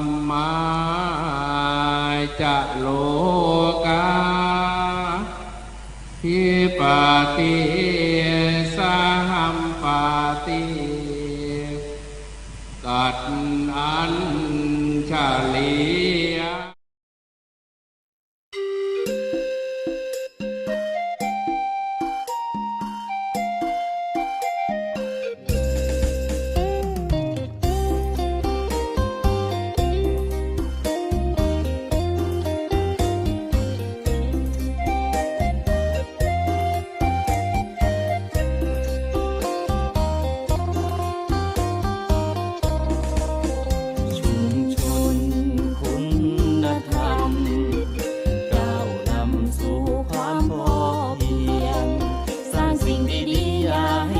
มมาจะโลกาพิปติสหัมปติกัดอันชาลี familia.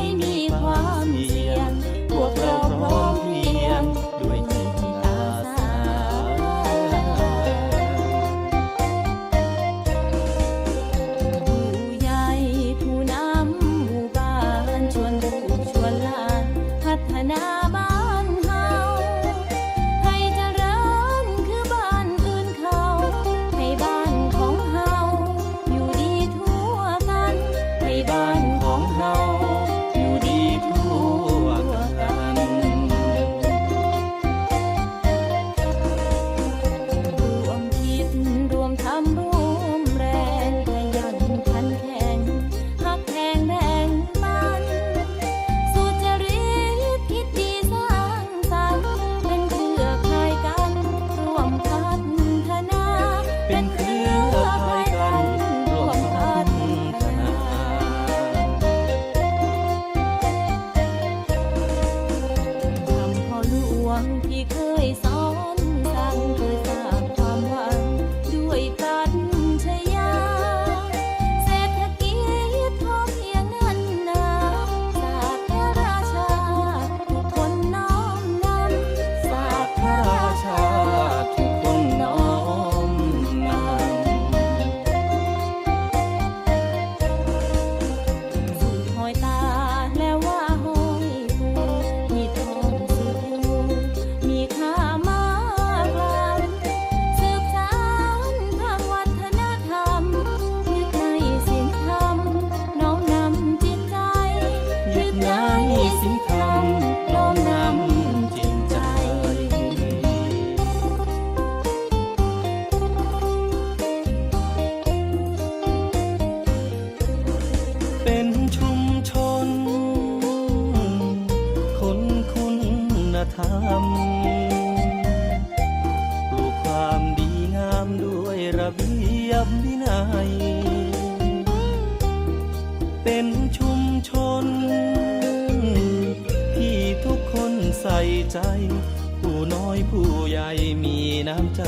love. ปลูกความดีงามด้วยระเบียบวินัย เป็นชุมชน ที่ทุกคนใส่ใจ ผู้น้อยผู้ใหญ่มีน้ำใจ